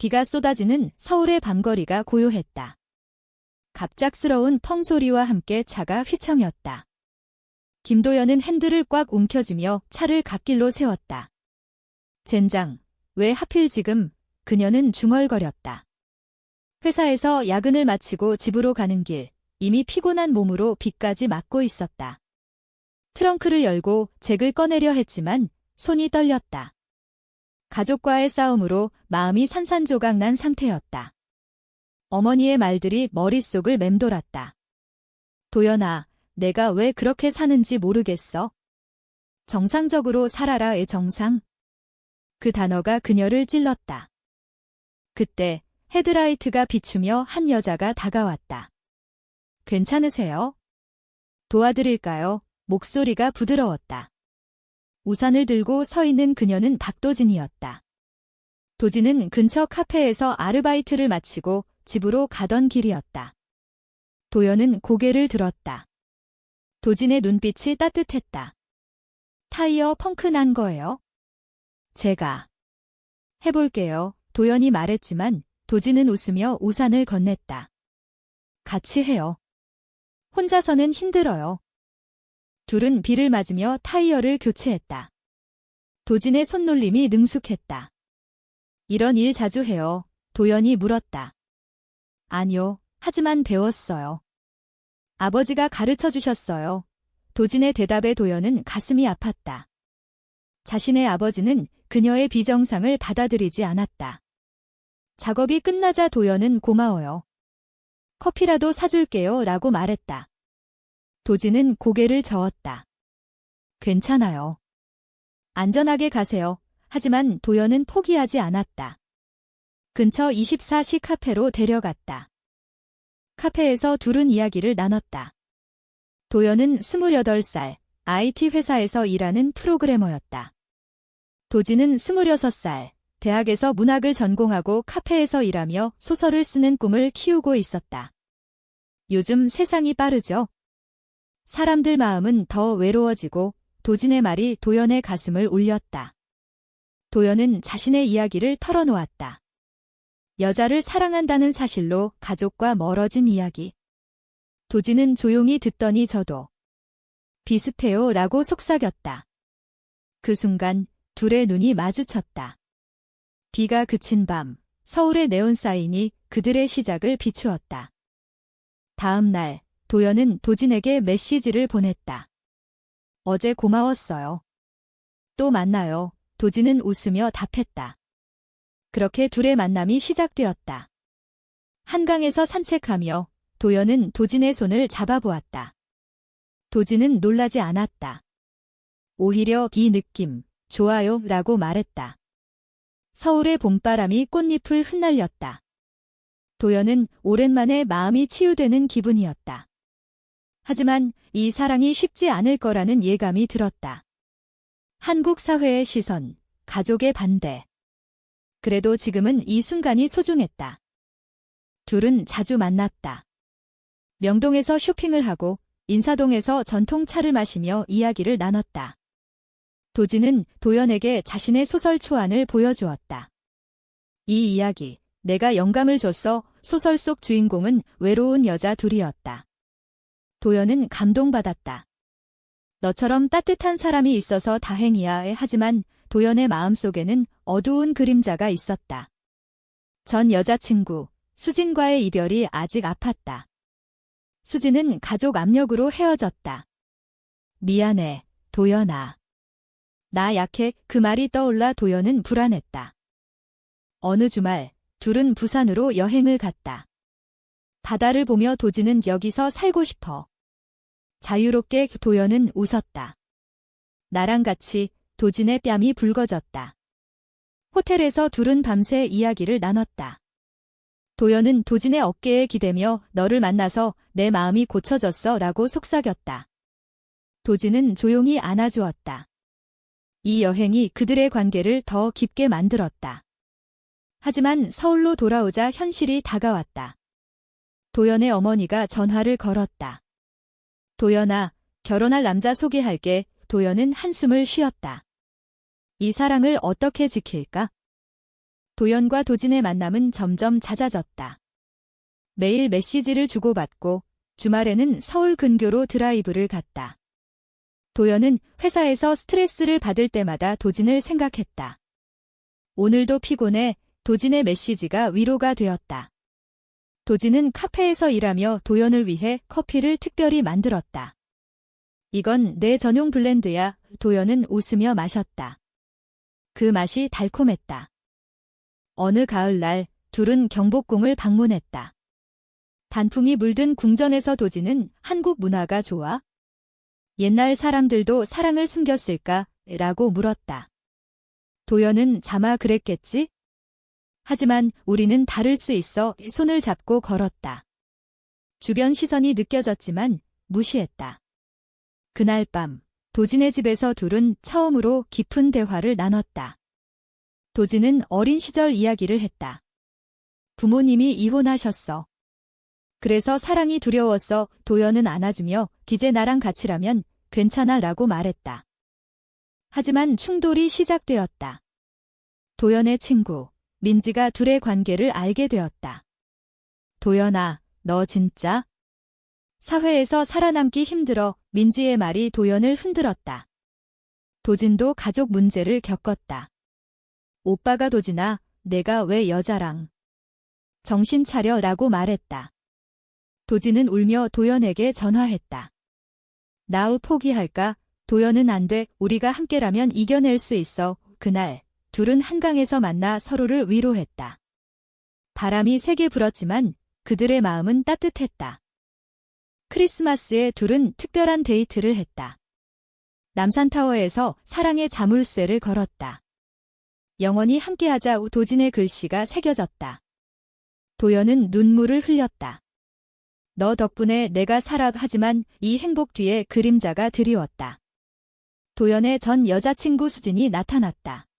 비가 쏟아지는 서울의 밤거리가 고요했다. 갑작스러운 펑 소리와 함께 차가 휘청였다. 김도연은 핸들을 꽉 움켜쥐며 차를 갓길로 세웠다. 젠장, 왜 하필 지금 그녀는 중얼거렸다. 회사에서 야근을 마치고 집으로 가는 길, 이미 피곤한 몸으로 비까지 맞고 있었다. 트렁크를 열고 잭을 꺼내려 했지만 손이 떨렸다. 가족과의 싸움으로 마음이 산산조각 난 상태였다. 어머니의 말들이 머릿속을 맴돌았다. 도연아, 내가 왜 그렇게 사는지 모르겠어. 정상적으로 살아라의 정상. 그 단어가 그녀를 찔렀다. 그때 헤드라이트가 비추며 한 여자가 다가왔다. 괜찮으세요? 도와드릴까요? 목소리가 부드러웠다. 우산을 들고 서 있는 그녀는 박도진이었다. 도진은 근처 카페에서 아르바이트를 마치고 집으로 가던 길이었다. 도연은 고개를 들었다. 도진의 눈빛이 따뜻했다. 타이어 펑크 난 거예요? 제가 해볼게요. 도연이 말했지만 도진은 웃으며 우산을 건넸다. 같이 해요. 혼자서는 힘들어요. 둘은 비를 맞으며 타이어를 교체했다. 도진의 손놀림이 능숙했다. 이런 일 자주 해요. 도연이 물었다. 아니요, 하지만 배웠어요. 아버지가 가르쳐 주셨어요. 도진의 대답에 도연은 가슴이 아팠다. 자신의 아버지는 그녀의 비정상을 받아들이지 않았다. 작업이 끝나자 도연은 고마워요. 커피라도 사줄게요 라고 말했다. 도진은 고개를 저었다. 괜찮아요. 안전하게 가세요. 하지만 도연은 포기하지 않았다. 근처 24시 카페로 데려갔다. 카페에서 둘은 이야기를 나눴다. 도연은 28살, IT 회사에서 일하는 프로그래머였다. 도진은 26살, 대학에서 문학을 전공하고 카페에서 일하며 소설을 쓰는 꿈을 키우고 있었다. 요즘 세상이 빠르죠? 사람들 마음은 더 외로워지고 도진의 말이 도연의 가슴을 울렸다. 도연은 자신의 이야기를 털어놓았다. 여자를 사랑한다는 사실로 가족과 멀어진 이야기. 도진은 조용히 듣더니 저도 비슷해요 라고 속삭였다. 그 순간 둘의 눈이 마주쳤다. 비가 그친 밤, 서울의 네온사인이 그들의 시작을 비추었다. 다음 날, 도연은 도진에게 메시지를 보냈다. 어제 고마웠어요. 또 만나요. 도진은 웃으며 답했다. 그렇게 둘의 만남이 시작되었다. 한강에서 산책하며 도연은 도진의 손을 잡아보았다. 도진은 놀라지 않았다. 오히려 이 느낌, 좋아요 라고 말했다. 서울의 봄바람이 꽃잎을 흩날렸다. 도연은 오랜만에 마음이 치유되는 기분이었다. 하지만 이 사랑이 쉽지 않을 거라는 예감이 들었다. 한국 사회의 시선, 가족의 반대. 그래도 지금은 이 순간이 소중했다. 둘은 자주 만났다. 명동에서 쇼핑을 하고 인사동에서 전통차를 마시며 이야기를 나눴다. 도진은 도연에게 자신의 소설 초안을 보여주었다. 이 이야기, 내가 영감을 줬어 소설 속 주인공은 외로운 여자 둘이었다. 도연은 감동받았다. 너처럼 따뜻한 사람이 있어서 다행이야 하지만 도연의 마음속에는 어두운 그림자가 있었다. 전 여자친구, 수진과의 이별이 아직 아팠다. 수진은 가족 압력으로 헤어졌다. 미안해, 도연아. 나 약해 그 말이 떠올라 도연은 불안했다. 어느 주말 둘은 부산으로 여행을 갔다. 바다를 보며 도지는 여기서 살고 싶어. 자유롭게 도연은 웃었다. 나랑 같이 도진의 뺨이 붉어졌다. 호텔에서 둘은 밤새 이야기를 나눴다. 도연은 도진의 어깨에 기대며 너를 만나서 내 마음이 고쳐졌어 라고 속삭였다. 도진은 조용히 안아주었다. 이 여행이 그들의 관계를 더 깊게 만들었다. 하지만 서울로 돌아오자 현실이 다가왔다. 도연의 어머니가 전화를 걸었다. 도연아, 결혼할 남자 소개할게. 도연은 한숨을 쉬었다. 이 사랑을 어떻게 지킬까? 도연과 도진의 만남은 점점 잦아졌다. 매일 메시지를 주고받고 주말에는 서울 근교로 드라이브를 갔다. 도연은 회사에서 스트레스를 받을 때마다 도진을 생각했다. 오늘도 피곤해 도진의 메시지가 위로가 되었다. 도진은 카페에서 일하며 도연을 위해 커피를 특별히 만들었다. 이건 내 전용 블렌드야. 도연은 웃으며 마셨다. 그 맛이 달콤했다. 어느 가을날 둘은 경복궁을 방문했다. 단풍이 물든 궁전에서 도지는 한국 문화가 좋아? 옛날 사람들도 사랑을 숨겼을까? 라고 물었다. 도연은 자마 그랬겠지? 하지만 우리는 다를 수 있어 손을 잡고 걸었다. 주변 시선이 느껴졌지만 무시했다. 그날 밤 도진의 집에서 둘은 처음으로 깊은 대화를 나눴다. 도진은 어린 시절 이야기를 했다. 부모님이 이혼하셨어. 그래서 사랑이 두려웠어. 도연은 안아주며 기재 나랑 같이라면 괜찮아 라고 말했다. 하지만 충돌이 시작되었다. 도연의 친구, 민지가 둘의 관계를 알게 되었다. 도연아, 너 진짜? 사회에서 살아남기 힘들어 민지의 말이 도연을 흔들었다. 도진도 가족 문제를 겪었다. 오빠가 도진아, 내가 왜 여자랑. 정신 차려 라고 말했다. 도진은 울며 도연에게 전화했다. 나우 포기할까? 도연은 안 돼. 우리가 함께라면 이겨낼 수 있어. 그날 둘은 한강에서 만나 서로를 위로했다. 바람이 세게 불었지만 그들의 마음은 따뜻했다. 크리스마스에 둘은 특별한 데이트를 했다. 남산타워에서 사랑의 자물쇠를 걸었다. 영원히 함께하자 도진의 글씨가 새겨졌다. 도연은 눈물을 흘렸다. 너 덕분에 내가 살아 하지만 이 행복 뒤에 그림자가 드리웠다. 도연의 전 여자친구 수진이 나타났다.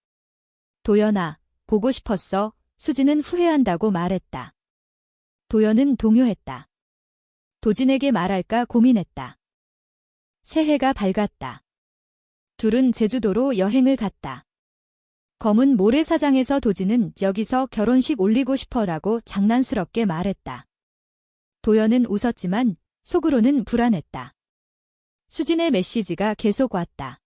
도연아, 보고 싶었어. 수진은 후회한다고 말했다. 도연은 동요했다. 도진에게 말할까 고민했다. 새해가 밝았다. 둘은 제주도로 여행을 갔다. 검은 모래사장에서 도진은 여기서 결혼식 올리고 싶어라고 장난스럽게 말했다. 도연은 웃었지만 속으로는 불안했다. 수진의 메시지가 계속 왔다.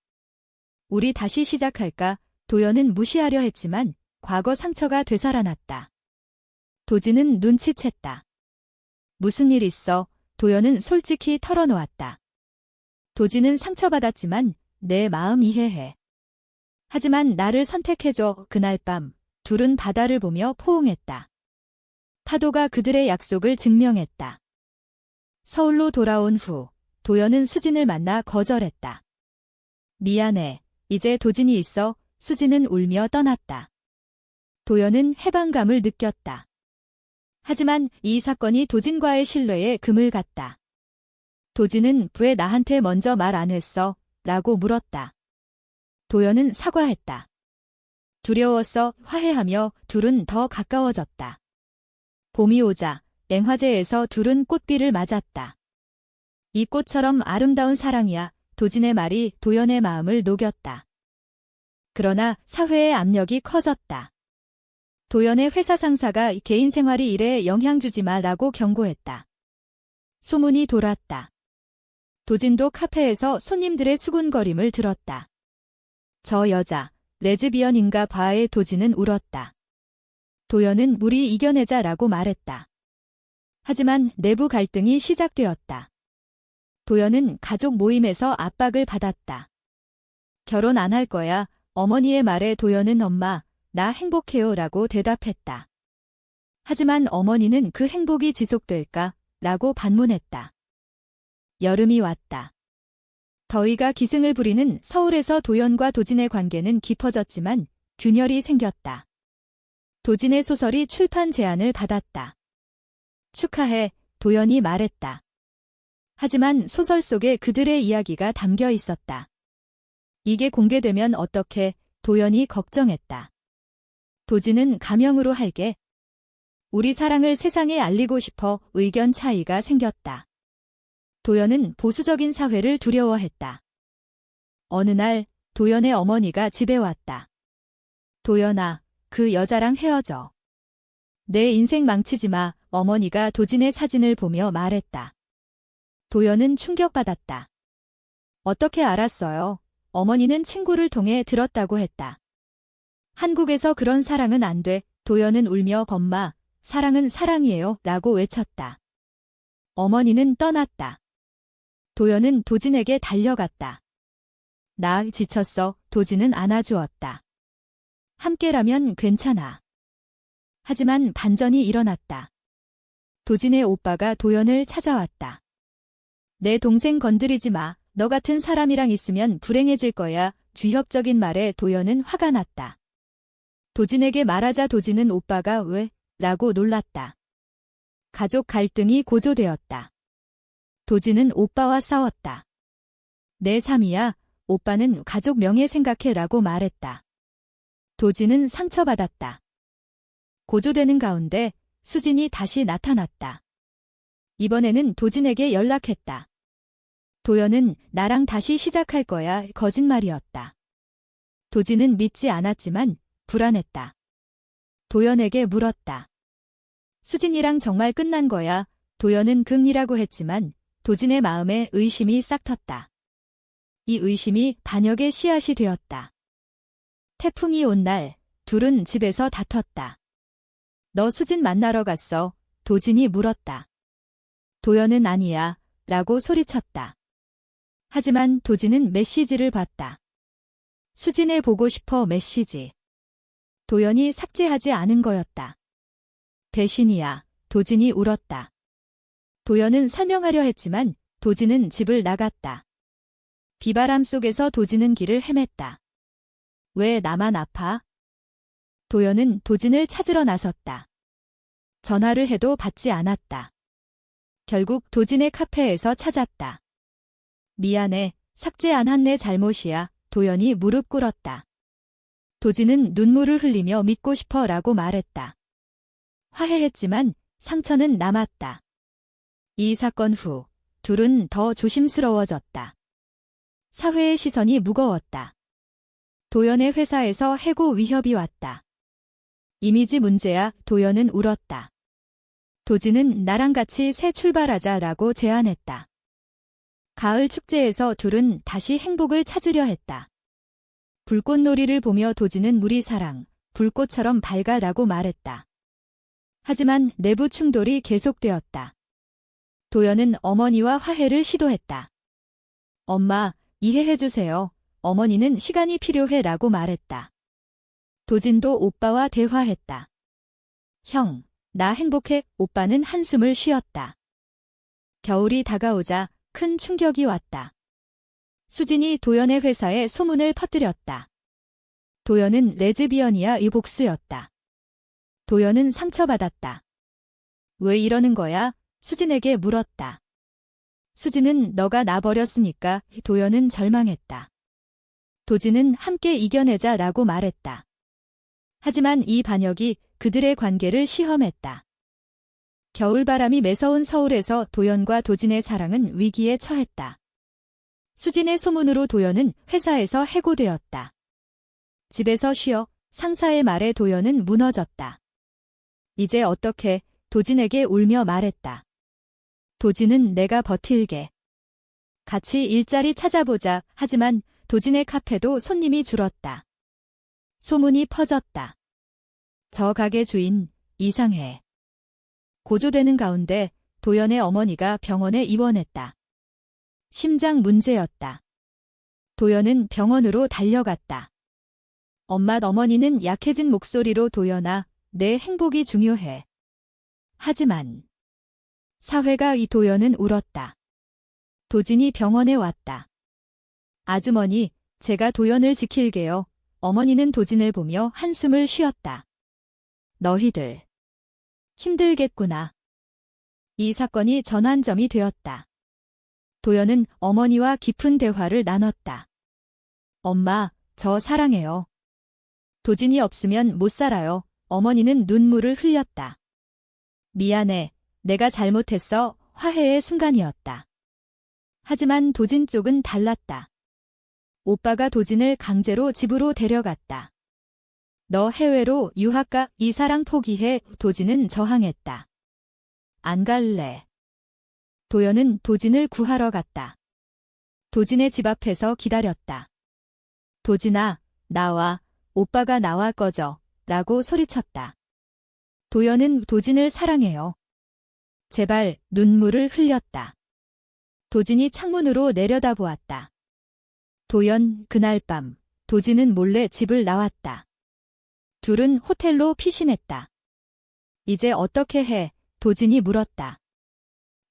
우리 다시 시작할까? 도연은 무시하려 했지만 과거 상처가 되살아났다. 도진은 눈치챘다. 무슨 일 있어? 도연은 솔직히 털어놓았다. 도진은 상처받았지만 내 마음 이해해. 하지만 나를 선택해줘. 그날 밤 둘은 바다를 보며 포옹했다. 파도가 그들의 약속을 증명했다. 서울로 돌아온 후 도연은 수진을 만나 거절했다. 미안해. 이제 도진이 있어. 수진은 울며 떠났다. 도연은 해방감을 느꼈다. 하지만 이 사건이 도진과의 신뢰에 금을 갔다. 도진은 왜 나한테 먼저 말 안 했어? 라고 물었다. 도연은 사과했다. 두려웠어 화해하며 둘은 더 가까워졌다. 봄이 오자 앵화제에서 둘은 꽃비를 맞았다. 이 꽃처럼 아름다운 사랑이야 도진의 말이 도연의 마음을 녹였다. 그러나 사회의 압력이 커졌다. 도연의 회사 상사가 개인 생활이 일에 영향 주지 마라고 경고했다. 소문이 돌았다. 도진도 카페에서 손님들의 수군거림을 들었다. 저 여자, 레즈비언인가 봐의 도진은 울었다. 도연은 우리 이겨내자라고 말했다. 하지만 내부 갈등이 시작되었다. 도연은 가족 모임에서 압박을 받았다. 결혼 안 할 거야. 어머니의 말에 도연은 엄마, 나 행복해요 라고 대답했다. 하지만 어머니는 그 행복이 지속될까? 라고 반문했다. 여름이 왔다. 더위가 기승을 부리는 서울에서 도연과 도진의 관계는 깊어졌지만 균열이 생겼다. 도진의 소설이 출판 제안을 받았다. 축하해, 도연이 말했다. 하지만 소설 속에 그들의 이야기가 담겨 있었다. 이게 공개되면 어떻게 도연이 걱정했다. 도지는 가명으로 할게. 우리 사랑을 세상에 알리고 싶어 의견 차이가 생겼다. 도연은 보수적인 사회를 두려워했다. 어느 날 도연의 어머니가 집에 왔다. 도연아, 그 여자랑 헤어져. 내 인생 망치지 마, 어머니가 도진의 사진을 보며 말했다. 도연은 충격받았다. 어떻게 알았어요? 어머니는 친구를 통해 들었다고 했다. 한국에서 그런 사랑은 안 돼. 도연은 울며 엄마, 사랑은 사랑이에요. 라고 외쳤다. 어머니는 떠났다. 도연은 도진에게 달려갔다. 나 지쳤어. 도진은 안아주었다. 함께라면 괜찮아. 하지만 반전이 일어났다. 도진의 오빠가 도연을 찾아왔다. 내 동생 건드리지 마. 너 같은 사람이랑 있으면 불행해질 거야. 쥐협적인 말에 도연은 화가 났다. 도진에게 말하자 도진은 오빠가 왜? 라고 놀랐다. 가족 갈등이 고조되었다. 도진은 오빠와 싸웠다. 내 삶이야. 오빠는 가족 명예 생각해 라고 말했다. 도진은 상처받았다. 고조되는 가운데 수진이 다시 나타났다. 이번에는 도진에게 연락했다. 도연은 나랑 다시 시작할 거야 거짓말이었다. 도진은 믿지 않았지만 불안했다. 도연에게 물었다. 수진이랑 정말 끝난 거야. 도연은 긍이라고 했지만 도진의 마음에 의심이 싹 텄다. 이 의심이 반역의 씨앗이 되었다. 태풍이 온 날 둘은 집에서 다퉜다. 너 수진 만나러 갔어. 도진이 물었다. 도연은 아니야. 라고 소리쳤다. 하지만 도진은 메시지를 봤다. 수진에 보고 싶어 메시지. 도연이 삭제하지 않은 거였다. 배신이야. 도진이 울었다. 도연은 설명하려 했지만 도진은 집을 나갔다. 비바람 속에서 도진은 길을 헤맸다. 왜 나만 아파? 도연은 도진을 찾으러 나섰다. 전화를 해도 받지 않았다. 결국 도진의 카페에서 찾았다. 미안해, 삭제 안 한 내 잘못이야. 도연이 무릎 꿇었다. 도진은 눈물을 흘리며 믿고 싶어 라고 말했다. 화해했지만 상처는 남았다. 이 사건 후 둘은 더 조심스러워졌다. 사회의 시선이 무거웠다. 도연의 회사에서 해고 위협이 왔다. 이미지 문제야 도연은 울었다. 도진은 나랑 같이 새 출발하자 라고 제안했다. 가을 축제에서 둘은 다시 행복을 찾으려 했다. 불꽃놀이를 보며 도진은 우리 사랑, 불꽃처럼 밝아라고 말했다. 하지만 내부 충돌이 계속되었다. 도연은 어머니와 화해를 시도했다. 엄마, 이해해주세요. 어머니는 시간이 필요해 라고 말했다. 도진도 오빠와 대화했다. 형, 나 행복해. 오빠는 한숨을 쉬었다. 겨울이 다가오자 큰 충격이 왔다. 수진이 도연의 회사에 소문을 퍼뜨렸다. 도연은 레즈비언이야 이 복수였다. 도연은 상처받았다. 왜 이러는 거야? 수진에게 물었다. 수진은 너가 나 버렸으니까 도연은 절망했다. 도진은 함께 이겨내자라고 말했다. 하지만 이 반역이 그들의 관계를 시험했다. 겨울바람이 매서운 서울에서 도연과 도진의 사랑은 위기에 처했다. 수진의 소문으로 도연은 회사에서 해고되었다. 집에서 쉬어 상사의 말에 도연은 무너졌다. 이제 어떻게 도진에게 울며 말했다. 도진은 내가 버틸게. 같이 일자리 찾아보자. 하지만 도진의 카페도 손님이 줄었다. 소문이 퍼졌다. 저 가게 주인 이상해. 고조되는 가운데 도연의 어머니가 병원에 입원했다. 심장 문제였다. 도연은 병원으로 달려갔다. 엄마 어머니는 약해진 목소리로 도연아, 내 행복이 중요해. 하지만 사회가 이 도연은 울었다. 도진이 병원에 왔다. 아주머니, 제가 도연을 지킬게요. 어머니는 도진을 보며 한숨을 쉬었다. 너희들 힘들겠구나. 이 사건이 전환점이 되었다. 도연은 어머니와 깊은 대화를 나눴다. 엄마, 저 사랑해요. 도진이 없으면 못 살아요. 어머니는 눈물을 흘렸다. 미안해. 내가 잘못했어. 화해의 순간이었다. 하지만 도진 쪽은 달랐다. 오빠가 도진을 강제로 집으로 데려갔다. 너 해외로 유학 가 이 사랑 포기해 도진은 저항했다. 안 갈래. 도연은 도진을 구하러 갔다. 도진의 집 앞에서 기다렸다. 도진아, 나와, 오빠가 나와 꺼져, 라고 소리쳤다. 도연은 도진을 사랑해요. 제발 눈물을 흘렸다. 도진이 창문으로 내려다보았다. 도연, 그날 밤, 도진은 몰래 집을 나왔다. 둘은 호텔로 피신했다. 이제 어떻게 해? 도진이 물었다.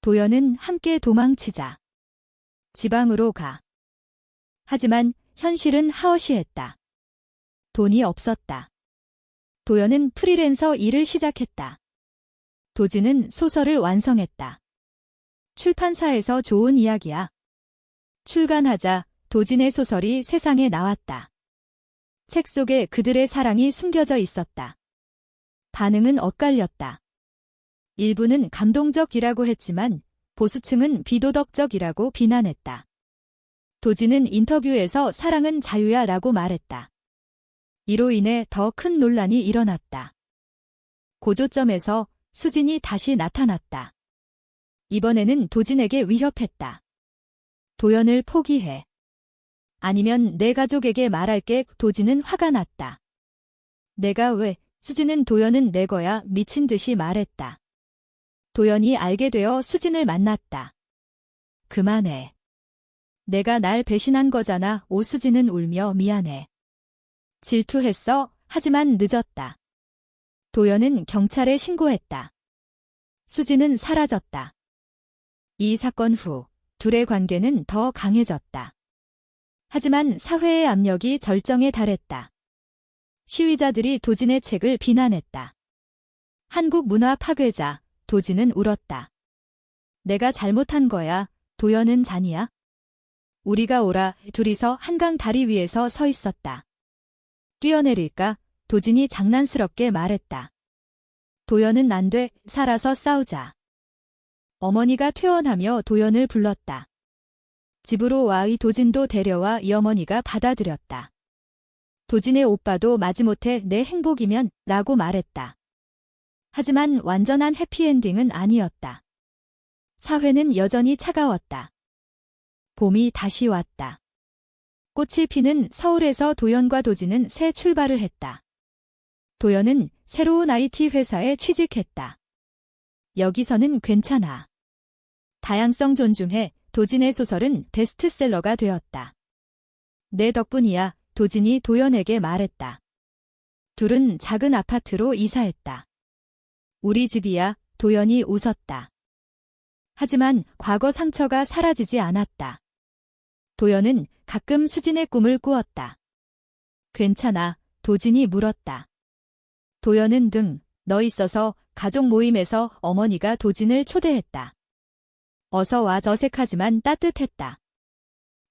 도연은 함께 도망치자. 지방으로 가. 하지만 현실은 하어시했다. 돈이 없었다. 도연은 프리랜서 일을 시작했다. 도진은 소설을 완성했다. 출판사에서 좋은 이야기야. 출간하자 도진의 소설이 세상에 나왔다. 책 속에 그들의 사랑이 숨겨져 있었다. 반응은 엇갈렸다. 일부는 감동적이라고 했지만 보수층은 비도덕적이라고 비난했다. 도진은 인터뷰에서 사랑은 자유야 라고 말했다. 이로 인해 더 큰 논란이 일어났다. 고조점에서 수진이 다시 나타났다. 이번에는 도진에게 위협했다. 도연을 포기해. 아니면 내 가족에게 말할게 도진은 화가 났다. 내가 왜, 수진은 도연은 내 거야 미친 듯이 말했다. 도연이 알게 되어 수진을 만났다. 그만해. 내가 날 배신한 거잖아 오수진은 울며 미안해. 질투했어 하지만 늦었다. 도연은 경찰에 신고했다. 수진은 사라졌다. 이 사건 후 둘의 관계는 더 강해졌다. 하지만 사회의 압력이 절정에 달했다. 시위자들이 도진의 책을 비난했다. 한국 문화 파괴자, 도진은 울었다. 내가 잘못한 거야, 도연은 잔이야. 우리가 오라, 둘이서 한강 다리 위에서 서 있었다. 뛰어내릴까? 도진이 장난스럽게 말했다. 도연은 안 돼, 살아서 싸우자. 어머니가 퇴원하며 도연을 불렀다. 집으로 와의 도진도 데려와 이 어머니가 받아들였다. 도진의 오빠도 마지못해 내 행복이면 라고 말했다. 하지만 완전한 해피엔딩은 아니었다. 사회는 여전히 차가웠다. 봄이 다시 왔다. 꽃이 피는 서울에서 도연과 도진은 새 출발을 했다. 도연은 새로운 IT 회사에 취직했다. 여기서는 괜찮아. 다양성 존중해 도진의 소설은 베스트셀러가 되었다. 내 덕분이야 도진이 도연에게 말했다. 둘은 작은 아파트로 이사했다. 우리 집이야 도연이 웃었다. 하지만 과거 상처가 사라지지 않았다. 도연은 가끔 수진의 꿈을 꾸었다. 괜찮아, 도진이 물었다. 도연은 등, 너 있어서 가족 모임에서 어머니가 도진을 초대했다. 어서 와 어색하지만 따뜻했다.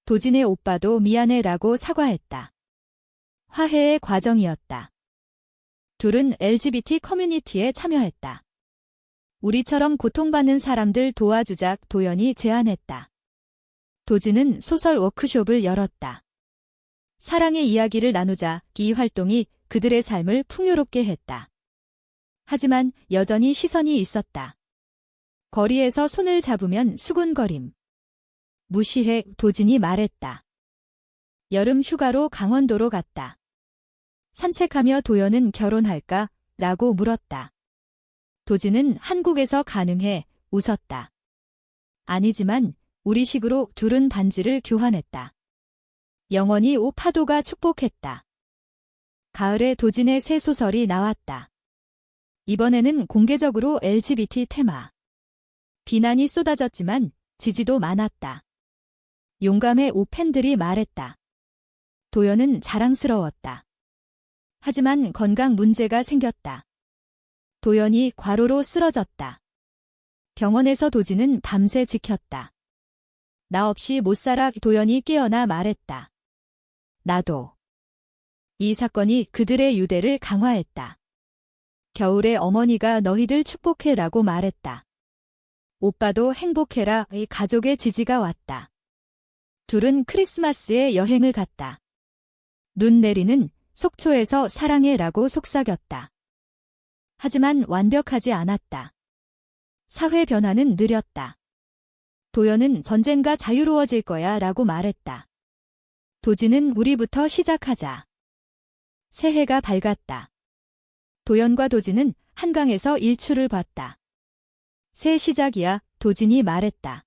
도진의 오빠도 미안해 라고 사과했다. 화해의 과정이었다. 둘은 LGBT 커뮤니티에 참여했다. 우리처럼 고통받는 사람들 도와주자 도연이 제안했다. 도진은 소설 워크숍을 열었다. 사랑의 이야기를 나누자 이 활동이 그들의 삶을 풍요롭게 했다. 하지만 여전히 시선이 있었다. 거리에서 손을 잡으면 수군거림. 무시해 도진이 말했다. 여름 휴가로 강원도로 갔다. 산책하며 도연은 결혼할까? 라고 물었다. 도진은 한국에서 가능해 웃었다. 아니지만 우리식으로 둘은 반지를 교환했다. 영원히 오 파도가 축복했다. 가을에 도진의 새 소설이 나왔다. 이번에는 공개적으로 LGBT 테마. 비난이 쏟아졌지만 지지도 많았다. 용감해 오 팬들이 말했다. 도연은 자랑스러웠다. 하지만 건강 문제가 생겼다. 도연이 과로로 쓰러졌다. 병원에서 도진은 밤새 지켰다. 나 없이 못 살아 도연이 깨어나 말했다. 나도. 이 사건이 그들의 유대를 강화했다. 겨울에 어머니가 너희들 축복해라고 말했다. 오빠도 행복해라 이 가족의 지지가 왔다. 둘은 크리스마스에 여행을 갔다. 눈 내리는 속초에서 사랑해 라고 속삭였다. 하지만 완벽하지 않았다. 사회 변화는 느렸다. 도연은 전쟁과 자유로워질 거야 라고 말했다. 도지는 우리부터 시작하자. 새해가 밝았다. 도연과 도지는 한강에서 일출을 봤다. 새 시작이야, 도진이 말했다.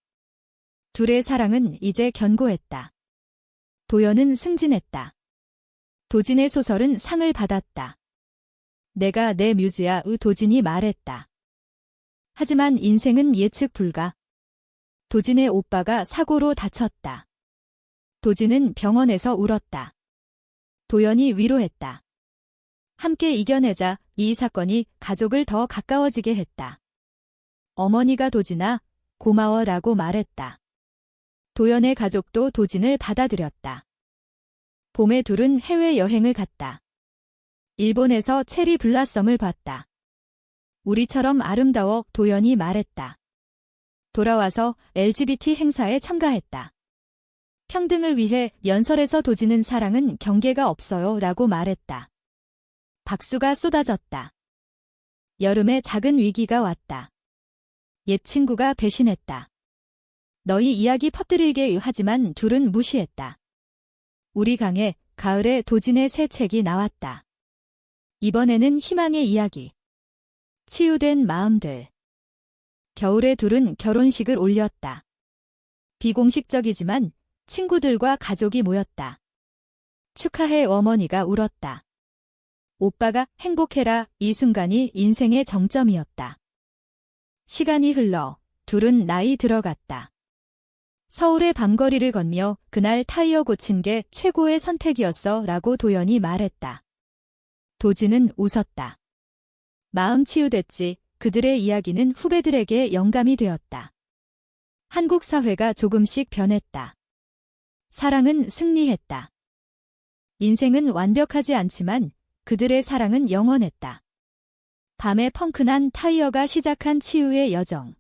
둘의 사랑은 이제 견고했다. 도연은 승진했다. 도진의 소설은 상을 받았다. 내가 내 뮤즈야, 의 도진이 말했다. 하지만 인생은 예측 불가. 도진의 오빠가 사고로 다쳤다. 도진은 병원에서 울었다. 도연이 위로했다. 함께 이겨내자 이 사건이 가족을 더 가까워지게 했다. 어머니가 도진아 고마워라고 말했다. 도연의 가족도 도진을 받아들였다. 봄에 둘은 해외여행을 갔다. 일본에서 체리 블라썸을 봤다. 우리처럼 아름다워 도연이 말했다. 돌아와서 LGBT 행사에 참가했다. 평등을 위해 연설에서 도지는 사랑은 경계가 없어요 라고 말했다. 박수가 쏟아졌다. 여름에 작은 위기가 왔다. 옛 친구가 배신했다. 너희 이야기 퍼뜨리게 하지만 둘은 무시했다. 우리 강에 가을에 도진의 새 책이 나왔다. 이번에는 희망의 이야기. 치유된 마음들. 겨울에 둘은 결혼식을 올렸다. 비공식적이지만 친구들과 가족이 모였다. 축하해 어머니가 울었다. 오빠가 행복해라 이 순간이 인생의 정점이었다. 시간이 흘러 둘은 나이 들어갔다. 서울의 밤거리를 건며 그날 타이어 고친 게 최고의 선택이었어 라고 도연이 말했다. 도지는 웃었다. 마음 치유됐지 그들의 이야기는 후배들에게 영감이 되었다. 한국 사회가 조금씩 변했다. 사랑은 승리했다. 인생은 완벽하지 않지만 그들의 사랑은 영원했다. 밤에 펑크난 타이어가 시작한 치유의 여정.